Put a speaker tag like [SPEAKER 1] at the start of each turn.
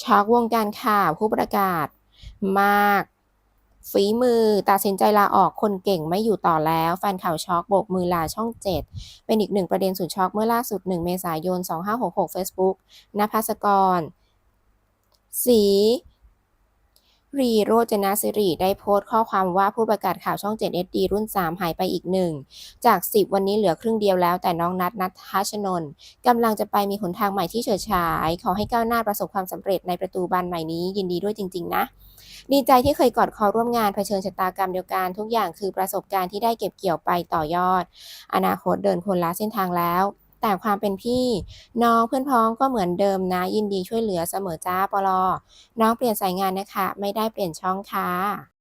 [SPEAKER 1] ช็อกวงการข่าวผู้ประกาศ มาก ฝีมือตัดสินใจลาออกคนเก่งไม่อยู่ต่อแล้ว แฟนข่าวช็อกโบกมือลาช่อง 7 เป็นอีกหนึ่งประเด็นสุดช็อกเมื่อล่าสุด 1 เมษายน 2566 Facebook นภัสกรศ รีโรจนสิริได้โพสต์ข้อความว่าผู้ประกาศข่าวช่อง 7 SD รุ่น 3 หายไปอีกหนึ่ง จาก 10 วันนี้เหลือครึ่งเดียวแล้วแต่น้องนัทนัททัชนน์กำลังจะไปมีหนทางใหม่ที่เฉิดฉาย ขอให้ก้าวหน้าประสบความสำเร็จในประตูบานใหม่นี้ยินดีด้วยจริง ๆ นะ ดีใจที่เคยกอดคอร่วมงานเผชิญชะตากรรมเดียวกันทุกอย่างคือประสบการณ์ที่ได้เก็บเกี่ยวไปต่อยอด อนาคตเดินคนละเส้นทางแล้ว แต่ความเป็นพี่น้องเพื่อนพ้องก็เหมือนเดิมนะ ยินดีช่วยเหลือเสมอจ้าปลอน้องเปลี่ยนสายงานนะคะ ไม่ได้เปลี่ยนช่องค่ะ